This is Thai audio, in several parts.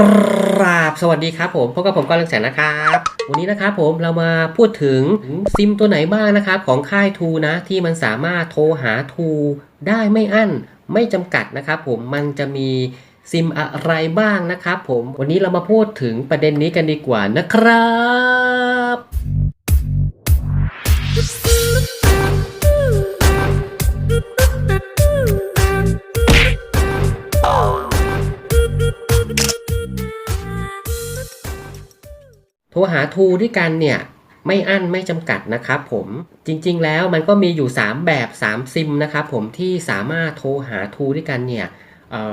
กราบสวัสดีครับผมพบกับผมก้อนเลืองแสนนะครับ วันนี้นะครับผมเรามาพูดถึงซิมตัวไหนบ้างนะครับ ของค่ายทูนะ ที่มันสามารถโทรหาทูได้ไม่อั้นไม่จำกัดนะครับผมมันจะมีซิมอะไรบ้างนะครับผมวันนี้เรามาพูดถึงประเด็นนี้กันดีกว่านะครับ โทรหาทูด้วยกันเนี่ยไม่อั้นไม่จำกัดนะครับผมจริงๆแล้วมันก็มีอยู่ 3 แบบ 3 ซิมนะครับผมที่สามารถโทรหาทูด้วยกันเนี่ย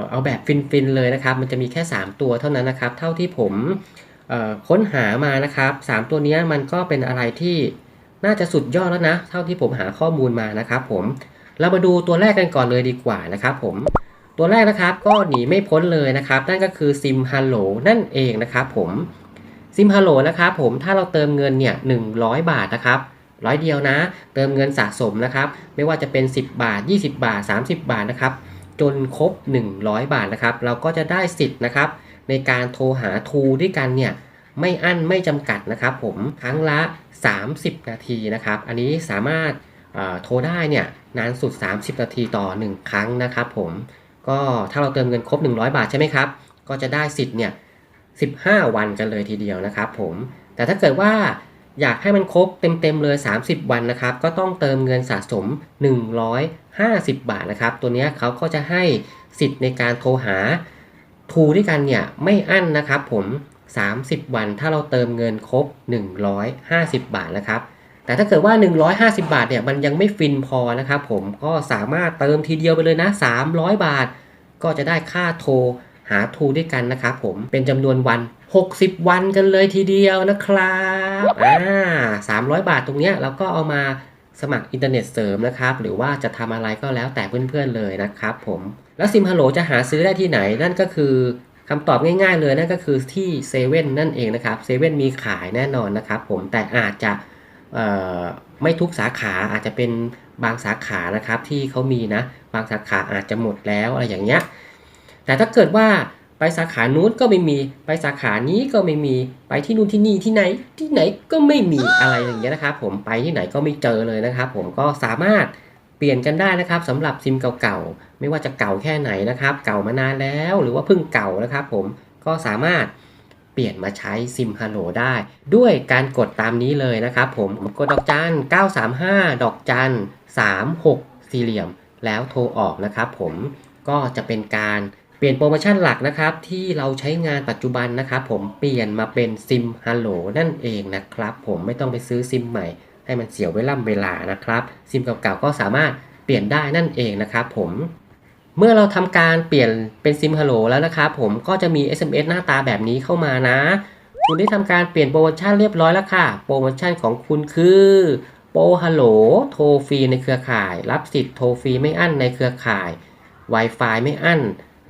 เอาแบบฟินๆเลยนะครับ มันจะมีแค่ 3 ตัวเท่านั้นนะครับ เท่าที่ผมค้นหามานะครับ 3 ตัวนี้มันก็เป็นอะไรที่น่าจะสุดยอดแล้วนะ เท่าที่ผมหาข้อมูลมานะครับผมเรามาดูตัวแรกกันก่อนเลยดีกว่านะครับผมตัวแรกนะครับก็หนีไม่พ้นเลยนะครับ นั่นก็คือซิมฮัลโหลนั่นเองนะครับผม ซิมฮัลโหลนะครับผมถ้าเราเติมเงินเนี่ย100บาทนะครับร้อยเดียวนะ เติมเงินสะสมนะครับ ไม่ว่าจะเป็น 10 บาท 20 บาท 30 บาทนะครับ จนครบ 100 บาทนะครับ เราก็จะได้สิทธิ์นะครับ ในการโทรหาทูด้วยกันเนี่ยไม่อั้นไม่จำกัดนะครับ ผมครั้งละ 30 นาทีนะครับ อันนี้สามารถโทรได้เนี่ยนานสุด 30 นาทีต่อ 1 ครั้งนะครับ ผมก็ถ้าเราเติมเงินครบ 100 บาทใช่ไหมครับ ก็จะได้สิทธิ์เนี่ย 15 วันกันเลยทีเดียวนะครับผม แต่ถ้าเกิดว่าอยากให้มันครบเต็มๆเลย 30 วันนะครับ ก็ต้องเติมเงินสะสม 150 บาทนะครับ ตัวนี้เขาก็จะให้สิทธิ์ในการโทรหาทูด้วยกันเนี่ยไม่อั้นนะครับผม 30 วันถ้าเราเติมเงินครบ 150 บาทนะครับ แต่ถ้าเกิดว่า 150 บาทเนี่ยมันยังไม่ฟินพอนะครับผมก็สามารถเติมทีเดียวไปเลยนะ 300 บาท ก็จะได้ค่าโทร หาทูด้วยกันนะครับผมเป็นจำนวนวัน 60 วันกันเลยทีเดียวนะครับอ่า300 บาทตรงเนี้ยเราก็เอามาสมัครอินเทอร์เน็ตเสริมนะครับ หรือว่าจะทำอะไรก็แล้วแต่เพื่อนๆเลยนะครับผมแล้วซิมฮัลโหลจะหาซื้อได้ที่ไหนนั่นก็คือคำตอบง่ายๆเลยนั่นก็คือที่เซเว่นนั่นเองนะครับเซเว่นมีขายแน่นอนนะครับผมแต่อาจจะไม่ทุกสาขาอาจจะเป็นบางสาขานะครับที่เขามีนะ บางสาขาอาจจะหมดแล้วอะไรอย่างเงี้ย แต่ถ้าเกิดว่าไปสาขานู้นก็ไม่มีไปสาขานี้ก็ไม่มีไปที่นู่นที่นี่ที่ไหน ที่ไหนก็ไม่มีอะไรอย่างเงี้ยนะครับ ผมไปที่ไหนก็ไม่เจอเลยนะครับ ผมก็สามารถเปลี่ยนกันได้นะครับสำหรับซิมเก่าๆไม่ว่าจะเก่าแค่ไหนนะครับ เก่ามานานแล้วหรือว่าเพิ่งเก่านะครับ ผมก็สามารถเปลี่ยนมาใช้ซิมฮัลโหลได้ ด้วยการกดตามนี้เลยนะครับ ผมกดดอกจัน 935 ดอกจัน 36 สี่เหลี่ยม แล้วโทรออกนะครับ ผมก็จะเป็นการ เปลี่ยนโปรโมชั่นหลักนะครับ ที่เราใช้งานปัจจุบันนะครับ ผมเปลี่ยนมาเป็นซิมฮัลโหลนั่นเองนะครับ ผมไม่ต้องไปซื้อซิมใหม่ ให้มันเสียเวลาเวลานะครับซิมเก่าๆก็สามารถเปลี่ยนได้นั่นเองนะครับ ผมเมื่อเราทำการเปลี่ยนเป็นซิมฮัลโหลแล้วนะครับผมก็จะมี SMS หน้าตาแบบนี้เข้ามานะ คุณได้ทำการเปลี่ยนโปรโมชั่นเรียบร้อยแล้วค่ะ โปรโมชั่นของคุณคือโปรฮัลโหลโทรฟรีในเครือข่าย รับสิทธิ์โทรฟรีไม่อั้นในเครือข่าย Wi-Fi ไม่อั้น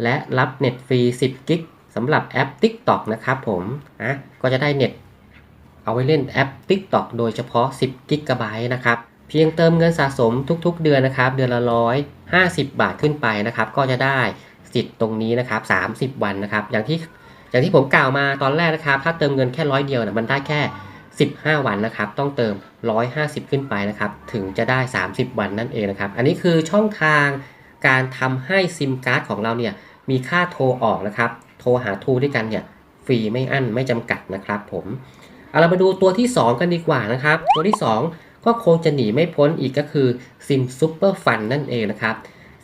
และรับเน็ตฟรี 10 กิกสำหรับแอป TikTok นะครับผมนะก็จะได้เน็ตเอาไว้เล่นแอป TikTok โดยเฉพาะ 10 กิกะไบต์นะครับ เพียงเติมเงินสะสมทุกๆ เดือนนะครับ เดือนละร้อย50บาทขึ้นไปนะครับ ก็จะได้สิทธิ์ตรงนี้นะครับ 30 วันนะครับ อย่างที่อย่างที่ผมกล่าวมาตอนแรกนะครับ ถ้าเติมเงินแค่ร้อยเดียวเนี่ยมันได้แค่ 15 วันนะครับ ต้องเติม 150 ขึ้นไปนะครับ ถึงจะได้ 30 วันนั่นเองนะครับ อันนี้คือช่องทางการทำให้ซิมการ์ดของเราเนี่ย มีค่าโทรออกนะครับ โทรหาทูด้วยกันเนี่ยฟรีไม่อั้นไม่จำกัดนะครับผมเอาเรามาดูตัวที่ 2 กันดีกว่านะครับ ตัวที่ 2 ก็คงจะหนีไม่พ้นอีกก็คือซิมซูเปอร์ฟันนั่นเองนะครับ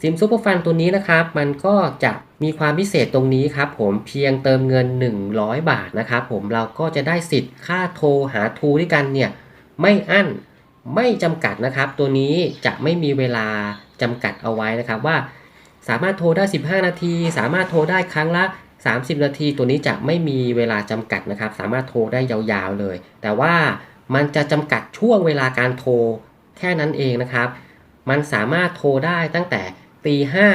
ซิมซูเปอร์ฟันตัวนี้นะครับ มันก็จะมีความพิเศษตรงนี้ครับผมเพียงเติมเงิน 100 บาทนะครับผมเราก็จะได้สิทธิ์ค่าโทรหาทูด้วยกันเนี่ยไม่อั้นไม่จำกัดนะครับ ตัวนี้จะไม่มีเวลาจำกัดเอาไว้นะครับว่า สามารถโทรได้ 15 นาที สามารถโทรได้ครั้งละ 30 นาที ตัวนี้จะไม่มีเวลาจำกัดนะครับ สามารถโทรได้ยาวๆเลย แต่ว่ามันจะจำกัดช่วงเวลาการโทรแค่นั้นเองนะครับ มันสามารถโทรได้ตั้งแต่ตีห้า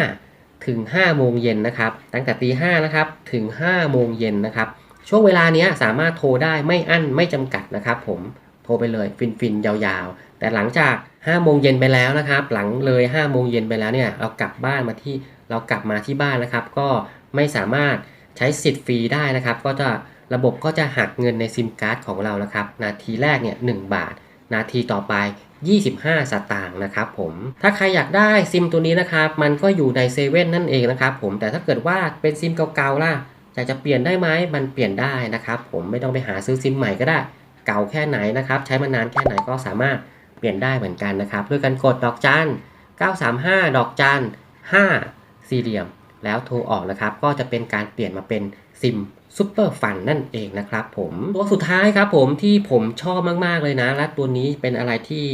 ถึง5โมงเย็นนะครับ ตั้งแต่ตีห้านะครับถึง5โมงเย็นนะครับ ช่วงเวลานี้สามารถโทรได้ไม่อั้นไม่จำกัดนะครับ ผมโทรไปเลยฟินๆยาวๆ แต่หลังจาก 5โมงเย็นไปแล้วนะครับ หลังเลย5โมงเย็นไปแล้วเนี่ยเรากลับบ้านมาที่เรากลับมาที่บ้านนะครับ ก็ไม่สามารถใช้สิทธิ์ฟรีได้นะครับ ก็จะระบบก็จะหักเงินในซิมการ์ดของเรานะครับ นาทีแรกเนี่ย1บาท นาทีต่อไป 25 สตางค์นะครับผมถ้าใครอยากได้ซิมตัวนี้นะครับ มันก็อยู่ในเซเว่นนั่นเองนะครับผมแต่ถ้าเกิดว่าเป็นซิมเก่าๆล่ะอยากจะเปลี่ยนได้ไหมมันเปลี่ยนได้นะครับ ผมไม่ต้องไปหาซื้อซิมใหม่ก็ได้ เก่าแค่ไหนนะครับ ใช้มานานแค่ไหนก็สามารถ เปลี่ยนได้เหมือนกันนะครับ ด้วยการกดดอกจัน 935 ดอกจัน 5 สี่เหลี่ยม แล้วโทรออกนะครับ ก็จะเป็นการเปลี่ยนมาเป็นซิมซูเปอร์ฟันนั่นเองนะครับผมตัวสุดท้ายครับผมที่ผมชอบมาก ๆ เลยนะ และตัวนี้เป็นอะไรที่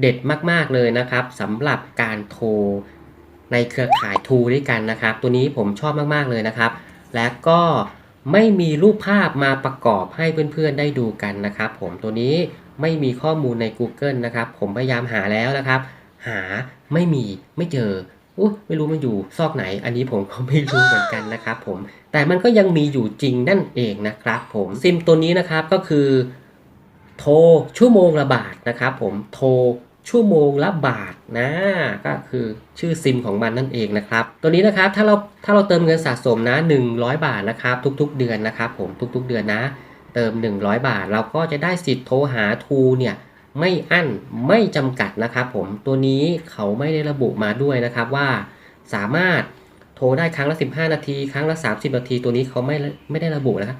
เด็ดมาก ๆ เลยนะครับสำหรับการโทรในเครือข่ายทูด้วยกันนะครับ ตัวนี้ผมชอบมาก ๆ เลยนะครับ และก็ ไม่มีรูปภาพมาประกอบให้เพื่อนๆได้ดูกันนะครับผมตัวนี้ไม่มีข้อมูลใน Google นะครับ ผมพยายามหาแล้วนะครับ หาไม่มีไม่เจออู้ไม่รู้มันอยู่ซอกไหน อันนี้ผมก็ไม่รู้เหมือนกันนะครับผมแต่มันก็ยังมีอยู่จริงนั่นเองนะครับผมซิมตัวนี้นะครับก็คือ โทรชั่วโมงละบาทนะครับผมโทร ชั่วโมงละบาทนะก็คือชื่อซิมของมันนั่นเองนะครับ ตัวนี้นะครับถ้าเราถ้าเราเติมเงินสะสมนะ 100 บาทนะครับ ทุกๆ เดือนนะครับผมทุกๆ เดือนนะ เติม 100 บาท เราก็จะได้สิทธิ์โทรหาทูเนี่ยไม่อั้นไม่จำกัดนะครับผมตัวนี้เขาไม่ได้ระบุมาด้วยนะครับว่าสามารถโทรได้ครั้งละ 15 นาที ครั้งละ 30 นาที ตัวนี้เขาไม่ไม่ได้ระบุนะครับ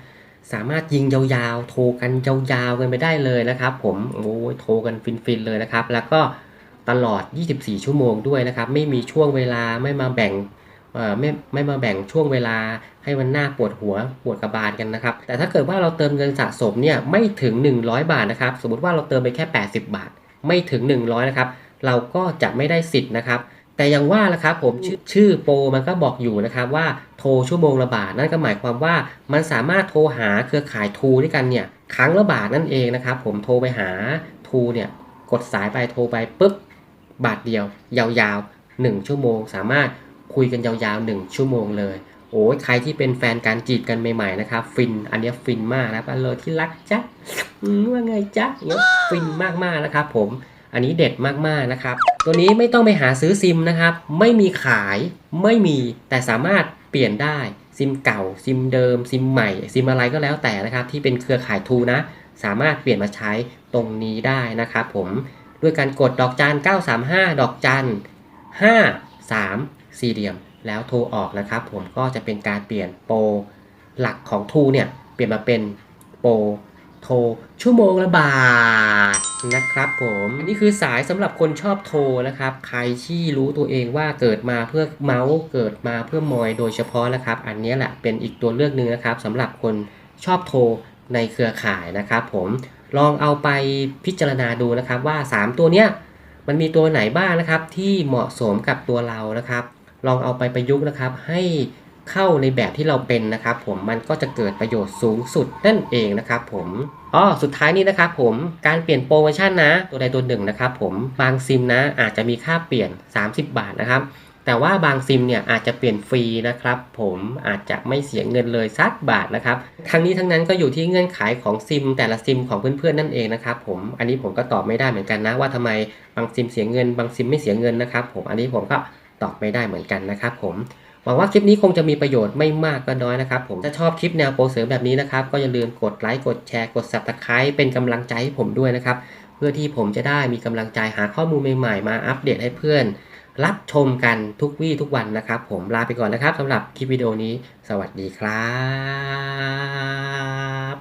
สามารถยิงยาวๆ โทรกันยาวๆกันไปได้เลยนะครับ ผมโอ้ยโทรกันฟินๆเลยนะครับ แล้วก็ตลอด 24 ชั่วโมงด้วยนะครับ ไม่มีช่วงเวลาไม่มาแบ่งไม่ไม่มาแบ่งช่วงเวลาให้มันหน้าปวดหัวปวดกระบาลกันนะครับ แต่ถ้าเกิดว่าเราเติมเงินสะสมเนี่ยไม่ถึง 100 บาทนะครับ สมมติว่าเราเติมไปแค่ 80 บาท ไม่ถึง 100 นะครับ เราก็จะไม่ได้สิทธิ์นะครับ แต่อยังว่าละครับผมชื่อชื่อโปรมันก็บอกอยู่นะครับว่าโทรชั่วโมงละบาทนั่นก็หมายความว่ามันสามารถโทรหาเครือข่ายทูด้วยกันเนี่ยครั้งละบาทนั่นเองนะครับผมโทรไปหาทูเนี่ยกดสายไปโทรไปปุ๊บบาทเดียว ยาวๆ 1 ชั่วโมง สามารถคุยกันยาวๆ 1 ชั่วโมงเลยโอ้ยใครที่เป็นแฟนการจีบกันใหม่ๆนะครับ ฟินอันเนี้ยฟินมากนะครับอันเลยที่รักจ๊ะอืมว่าไงจ๊ะเนี้ยฟินมากๆนะครับผมอันนี้เด็ดมากๆนะครับตัวนี้ไม่ต้องไปหาซื้อซิมนะครับ ไม่มีขายไม่มีแต่สามารถเปลี่ยนได้ซิมเก่าซิมเดิมซิมใหม่ซิมอะไรก็แล้วแต่นะครับ ที่เป็นเครือข่ายทูนะ สามารถเปลี่ยนมาใช้ตรงนี้ได้นะครับผมด้วยการกดดอกจัน 935 ดอกจัน 5 3 สี่เหลี่ยม แล้วโทรออกนะครับ ผมก็จะเป็นการเปลี่ยนโปรหลักของทูเนี่ย เปลี่ยนมาเป็นโปร โทรชั่วโมงละบาทนะครับผมอันนี้คือสายสำหรับคนชอบโทรนะครับ ใครที่รู้ตัวเองว่าเกิดมาเพื่อเมาส์เกิดมาเพื่อมอยโดยเฉพาะนะครับ อันนี้แหละเป็นอีกตัวเลือกหนึ่งนะครับสำหรับคนชอบโทรในเครือข่ายนะครับ ผมลองเอาไปพิจารณาดูนะครับว่า 3 ตัวเนี้ยมันมีตัวไหนบ้างนะครับที่เหมาะสมกับตัวเรานะครับ ลองเอาไปประยุกต์นะครับให้ เข้าในแบบที่เราเป็นนะครับ ผมมันก็จะเกิดประโยชน์สูงสุดนั่นเองนะครับ ผมอ๋อสุดท้ายนี้นะครับผมการเปลี่ยนโปรโมชั่นนะ ตัวใดตัวหนึ่งนะครับ ผมบางซิมนะอาจจะมีค่าเปลี่ยน 30 บาทนะครับแต่ว่าบางซิมเนี่ยอาจจะเปลี่ยนฟรีนะครับผมอาจจะไม่เสียเงินเลยสักบาทนะครับทั้งนี้ทั้งนั้นก็อยู่ที่เงื่อนไขของซิม แต่ละซิมของเพื่อนๆนั่นเองนะครับผมอันนี้ผมก็ตอบไม่ได้เหมือนกันนะ ว่าทำไมบางซิมเสียเงิน บางซิมไม่เสียเงินนะครับผมอันนี้ผมก็ตอบไม่ได้เหมือนกันนะครับผม วังว่าคลิปนี้คงจะมีประโยชน์ไม่มากก็น้อยนะครับผมถ้าชอบคลิปแนวโปรเสริมแบบนี้นะครับก็อย่าลืมกดไลค์กดแชร์กด subscribe เป็นกำลังใจให้ผมด้วยนะครับเพื่อที่ผมจะได้มีกำลังใจหาข้อมูลใหม่ๆมาอัปเดตให้เพื่อน รับชมกันทุกวี่ทุกวันนะครับ ผมลาไปก่อนนะครับสำหรับคลิปวิดีโอนี้ สวัสดีครับ